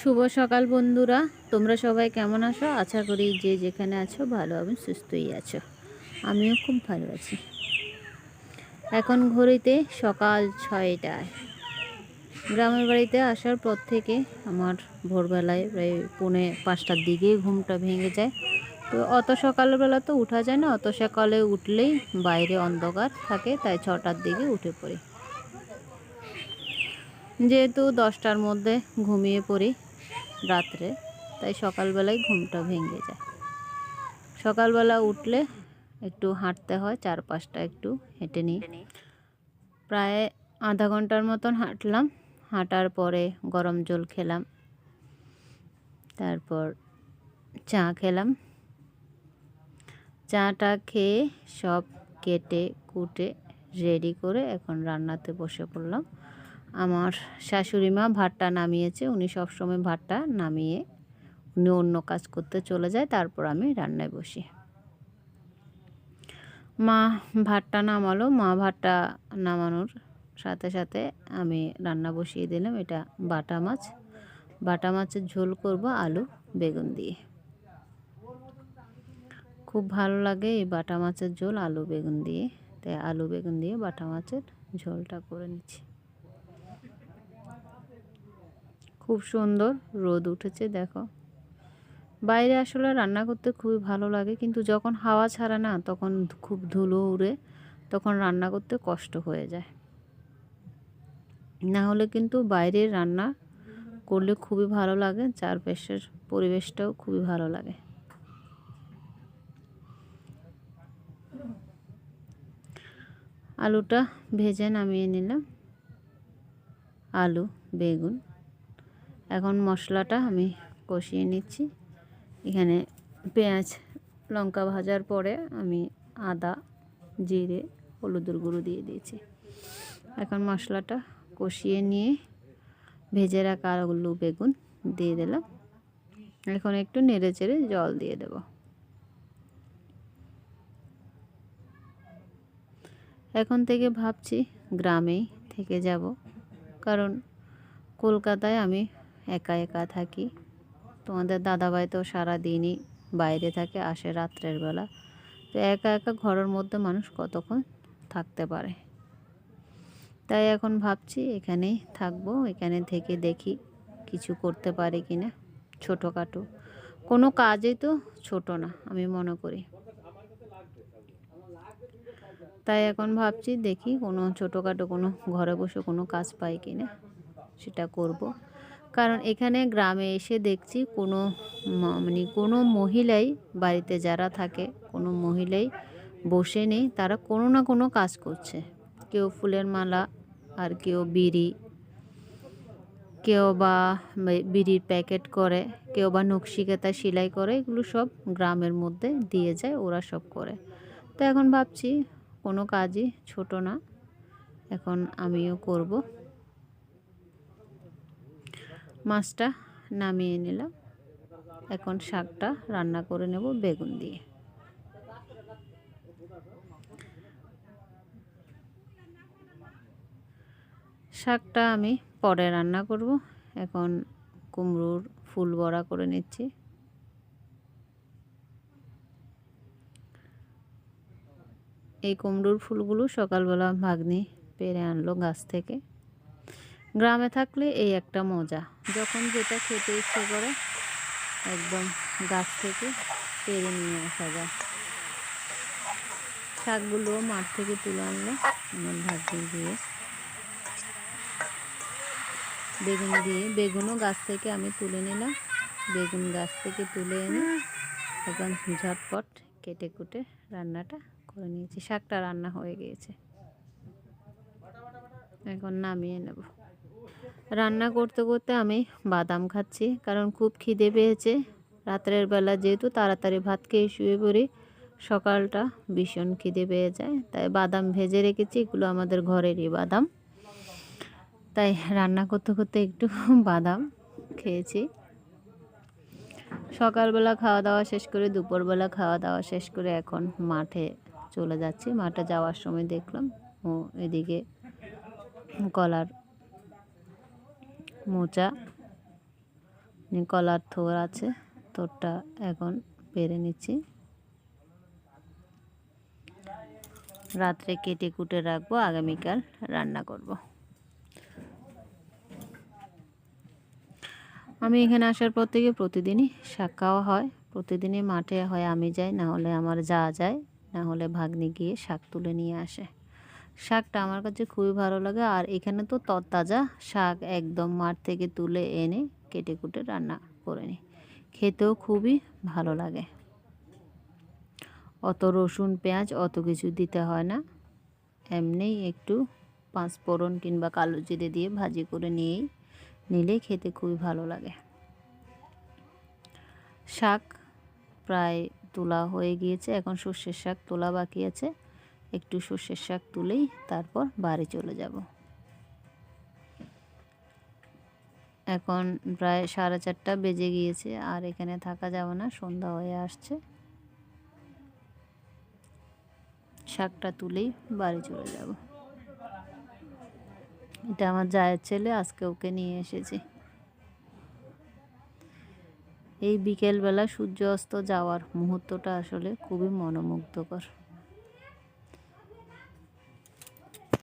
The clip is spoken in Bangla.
শুভ সকাল বন্ধুরা। তোমরা সবাই কেমন আছো? আশা করি যে যেখানে আছো ভালো এবং সুস্থই আছো। আমিও খুব ভালো আছি। এখন ঘড়িতে সকাল ছয়টায়। গ্রামের বাড়িতে আসার পর থেকে আমার ভোরবেলায় প্রায় পৌনে পাঁচটার দিকে ঘুমটা ভেঙে যায়। তো অত সকালবেলা তো উঠা যায় না, অত সকালে উঠলেই বাইরে অন্ধকার থাকে, তাই ছটার দিকে উঠে পড়ি। যেহেতু দশটার মধ্যে ঘুমিয়ে পড়ি রাত্রে, তাই সকালবেলায় ঘুমটা ভেঙে যায়। সকালবেলা উঠলে একটু হাঁটতে হয়, চারপাশটা একটু হেঁটে নিই। প্রায় আধা ঘণ্টার মতন হাঁটলাম, হাঁটার পরে গরম জল খেলাম, তারপর চা খেলাম। চাটা খেয়ে সব কেটে কুটে রেডি করে এখন রান্নাতে বসে পড়লাম। আমার শাশুড়ি মা ভাতটা নামিয়েছে, উনি সবসময় ভাতটা নামিয়ে উনি অন্য কাজ করতে চলে যায়, তারপর আমি রান্নায় বসি। মা ভাতটা নামালো, মা ভাতটা নামানোর সাথে সাথে আমি রান্না বসিয়ে দিলাম, এটা বাটা মাছ। বাটা মাছের ঝোল করব আলু, বেগুন দিয়ে। খুব ভালো লাগে এই বাটা মাছের ঝোল, আলু, বেগুন দিয়ে। তাই আলু, বেগুন দিয়ে বাটা মাছের ঝোলটা করে নিচ্ছি। খুব সুন্দর, রোদ উঠেছে, দেখো। বাইরে আসলে রান্না করতে খুবই ভালো লাগে, কিন্তু যখন হাওয়া ছাড়া না, তখন খুব ধুলো উড়ে, তখন রান্না করতে কষ্ট হয়ে যায়। না হলে কিন্তু বাইরের রান্না করলে খুবই ভালো লাগে, চারপাশের পরিবেশটাও খুবই ভালো লাগে। আলুটা ভেজে নামিয়ে নিলাম। আলু, বেগুন। এখন মশলাটা আমি কষিয়ে নিচ্ছি। এখানে পেঁয়াজ, লঙ্কা ভাজার পরে আমি আদা, জিরে, হলুদের গুঁড়ো দিয়ে দিয়েছি। এখন মশলাটা কষিয়ে নিয়ে ভেজে রাখা আলু বেগুন দিয়ে দিলাম। এখন একটু নেড়ে চেড়ে জল দিয়ে দেব। এখন থেকে ভাবছি গ্রামেই থেকে যাব। কারণ কলকাতায় আমি একা একা থাকি। তোমাদের দাদাভাই তো সারাদিনই বাইরে থাকে, আসে রাত্রের বেলা। তো একা একা ঘরের মধ্যে মানুষ কতক্ষণ থাকতে পারে? তাই এখন ভাবছি এখানেই থাকব, এখানে থেকে দেখি কিছু করতে পারি কি না ছোটোখাটো। কোনো কাজই তো ছোট না, আমি মনে করি। তাই এখন ভাবছি দেখি কোনো ছোটোখাটো কোনো ঘরে বসে কোনো কাজ পাই কি না সেটা করব। কারণ এখানে গ্রামে এসে দেখছি কোনো মানে কোনো মহিলাই বাড়িতে যারা থাকে, কোনো মহিলাই বসে নেই, তারা কোনো না কোনো কাজ করছে। কেউ ফুলের মালা আর কেউ বিড়ি, কেউ বা বিড়ির প্যাকেট করে, কেউ বা নকশিকাতা সেলাই করে, এগুলো সব গ্রামের মধ্যে দিয়ে যায়, ওরা সব করে। তো এখন ভাবছি কোনো কাজই ছোট না, এখন আমিও করব। মাছটা নামিয়ে নিলাম। এখন শাকটা রান্না করে নেব বেগুন দিয়ে। শাকটা আমি পরে রান্না করব। এখন কুমড়োর ফুল বড়া করে নিচ্ছি। এই কুমড়োর ফুলগুলো সকালবেলা ভাগ্নি পেরে আনলো গাছ থেকে। গ্রামে থাকলে এই একটা মজা। যখন যেটা খেতে ইচ্ছে করে, একদম গাছ থেকে পেরে নিয়ে আসা যায়। শাকগুলো মাঠ থেকে তুলে আনলো আমার ভাগ্নি দিয়ে বেগুন দিয়ে, বেগুনও গাছ থেকে আমি তুলে নিলাম। বেগুন গাছ থেকে তুলে এনে এখন ঝটপট কেটে কুটে রান্নাটা করে নিয়েছি। শাকটা রান্না হয়ে গিয়েছে। এখন নামিয়ে নেব। রান্না করতে করতে আমি বাদাম খাচ্ছি, কারণ খুব খিদে পেয়েছে। রাত্রের বেলা যেহেতু তাড়াতাড়ি ভাত খেয়ে শুয়ে পড়ি, সকালটা ভীষণ খিদে পেয়ে যায়। তাই বাদাম ভেজে রেখেছি, এগুলো আমাদের ঘরেরই বাদাম। তাই রান্না করতে করতে একটু বাদাম খেয়েছি। সকালবেলা খাওয়া দাওয়া শেষ করে, দুপুরবেলা খাওয়া দাওয়া শেষ করে এখন মাঠে চলে যাচ্ছি। মাঠে যাওয়ার সময় দেখলাম ও এদিকে কলার মোচা কলার থোর আছে থোরটা এখন পেরে নিচ্ছি। রাত্রে কেটে কুটে রাখব, আগামীকাল রান্না করব। আমি এখানে আসার পর থেকে প্রতিদিনই শাক খাওয়া হয়, প্রতিদিনই মাঠে হয়, আমি যাই, না হলে আমার যা যায়, না হলে ভাগ্নি গিয়ে শাক তুলে নিয়ে আসে। শাকটা আমার কাছে খুবই ভালো লাগে। আর এখানে তো তরতাজা শাক একদম মাঠ থেকে তুলে এনে কেটে কুটে রান্না করে নিই খেতেও খুবই ভালো লাগে। অত রসুন, পেঁয়াজ অত কিছু দিতে হয় না। এমনিই একটু পাঁচ ফোড়ন কিংবা কালো জিরে দিয়ে ভাজি করে নিয়েই নিলে খেতে খুবই ভালো লাগে। শাক প্রায় তোলা হয়ে গিয়েছে, এখন সর্ষের শাক তোলা বাকি আছে। একটু সর্ষের শাক তুলেই তারপর বাড়ি চলে যাব। এখন প্রায় সাড়ে চারটা বেজে গিয়েছে, আর এখানে থাকা যাবে না, সন্ধ্যা হয়ে আসছে। শাকটা তুলেই বাড়ি চলে যাব। এটা আমার জায়ের ছেলে, আজকে ওকে নিয়ে এসেছি। এই বিকেলবেলা সূর্য অস্ত যাওয়ার মুহূর্তটা আসলে খুবই মনোমুগ্ধকর।